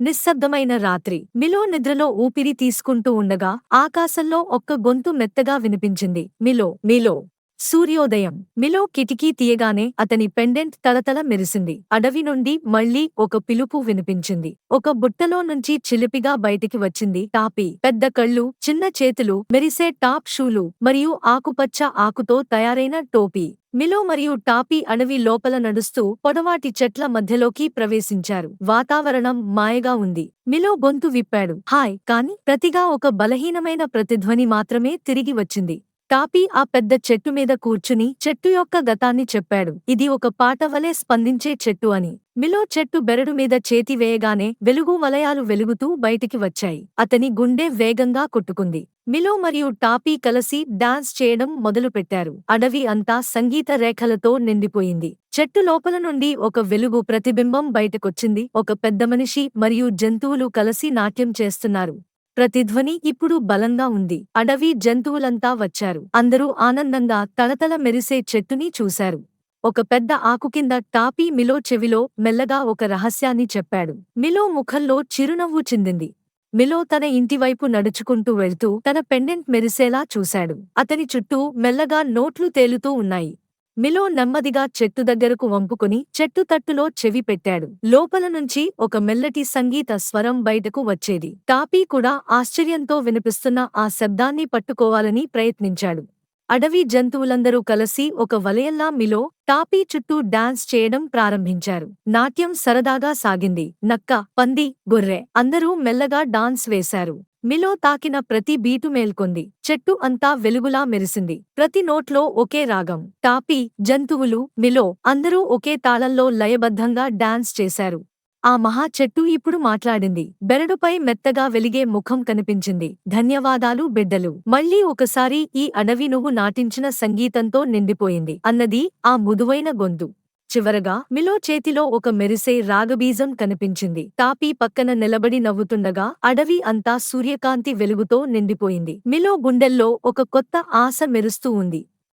నిశ్శబ్దమైన రాత్రి. మిలో నిద్రలో ఊపిరి తీసుకుంటూ ఉండగా ఆకాశంలో ఒక్క గొంతు మెత్తగా వినిపించింది. మిలో మిలో. సూర్యోదయం. మిలో కిటికీ తీయగానే అతని పెండెంట్ తలతల మెరిసింది. అడవి నుండి మళ్ళీ ఒక పిలుపు వినిపించింది. ఒక బుట్టలో నుంచి చిలిపిగా బయటికి వచ్చింది. టాపీ. పెద్ద కళ్ళు చిన్న చేతులు మెరిసే టాప్ షూలు మరియు ఆకుపచ్చ ఆకుతో తయారైన టోపీ. మిలో మరియు టాపీ అడవి లోపల నడుస్తూ పొడవాటి చెట్ల మధ్యలోకి ప్రవేశించారు. వాతావరణం మాయగా ఉంది. మిలో గొంతు విప్పాడు. హాయ్! కాని ప్రతిగా ఒక బలహీనమైన ప్రతిధ్వని మాత్రమే తిరిగి వచ్చింది. టాపీ ఆ పెద్ద చెట్టు మీద కూర్చుని చెట్టు యొక్క గతాన్ని చెప్పాడు. ఇది ఒక పాట వలె స్పందించే చెట్టు అని. మిలో చెట్టు బెరడు మీద చేతి వేయగానే వెలుగు వలయాలు వెలుగుతూ బయటికి వచ్చాయి. అతని గుండె వేగంగా కొట్టుకుంది. మిలో మరియు టాపీ కలిసి డాన్స్ చేయడం మొదలుపెట్టారు. అడవి అంతా సంగీత రేఖలతో నిండిపోయింది. చెట్టు లోపల నుండి ఒక వెలుగు ప్రతిబింబం బయటకొచ్చింది. ఒక పెద్ద మనిషి మరియు జంతువులు కలిసి నాట్యం చేస్తున్నారు. ప్రతిధ్వని ఇప్పుడు బలంగా ఉంది. అడవి జంతువులంతా వచ్చారు. అందరూ ఆనందంగా తళతళ మెరిసే చెట్టుని చూశారు. ఒక పెద్ద ఆకు కింద టాపీ మిలో చెవిలో మెల్లగా ఒక రహస్యాన్ని చెప్పాడు. మిలో ముఖంలో చిరునవ్వు చిందింది. మిలో తన ఇంటివైపు నడుచుకుంటూ వెళ్తూ తన పెండెంట్ మెరిసేలా చూశాడు. అతని చుట్టూ మెల్లగా నోట్లు తేలుతూ ఉన్నాయి. మిలో నెమ్మదిగా చెట్టు దగ్గరకు వంపుకుని చెట్టు తట్టులో చెవి పెట్టాడు. లోపల నుంచి ఒక మెల్లటి సంగీత స్వరం బయటకు వచ్చేది. టాపీ కూడా ఆశ్చర్యంతో వినిపిస్తున్న ఆ శబ్దాన్ని పట్టుకోవాలని ప్రయత్నించాడు. అడవి జంతువులందరూ కలిసి ఒక వలయల్లా మిలో టాపీ చుట్టూ డాన్స్ చేయడం ప్రారంభించారు. నాట్యం సరదాగా సాగింది. నక్క పంది గొర్రె అందరూ మెల్లగా డాన్స్ వేశారు. మిలో తాకిన ప్రతి బీటు మేల్కొంది. చెట్టు అంతా వెలుగులా మెరిసింది. ప్రతి నోట్లో ఒకే రాగం. టాపీ జంతువులు మిలో అందరూ ఒకే తాళంలో లయబద్ధంగా డాన్స్ చేశారు. ఆ మహా చెట్టు ఇప్పుడు మాట్లాడింది. బెరడుపై మెత్తగా వెలిగే ముఖం కనిపించింది. ధన్యవాదాలు బిడ్డలు. మళ్ళీ ఒకసారి ఈ అడవి నువ్వు నాటించిన సంగీతంతో నిండిపోయింది. అన్నది ఆ ముదువైన గొంతు. చివరగా మిలో చేతిలో ఒక మెరిసే రాగబీజం కనిపించింది. తాపీ పక్కన నిలబడి నవ్వుతుండగా అడవి అంతా సూర్యకాంతి వెలుగుతో నిండిపోయింది. మిలో గుండెల్లో ఒక కొత్త ఆశ మెరుస్తూ ఉంది.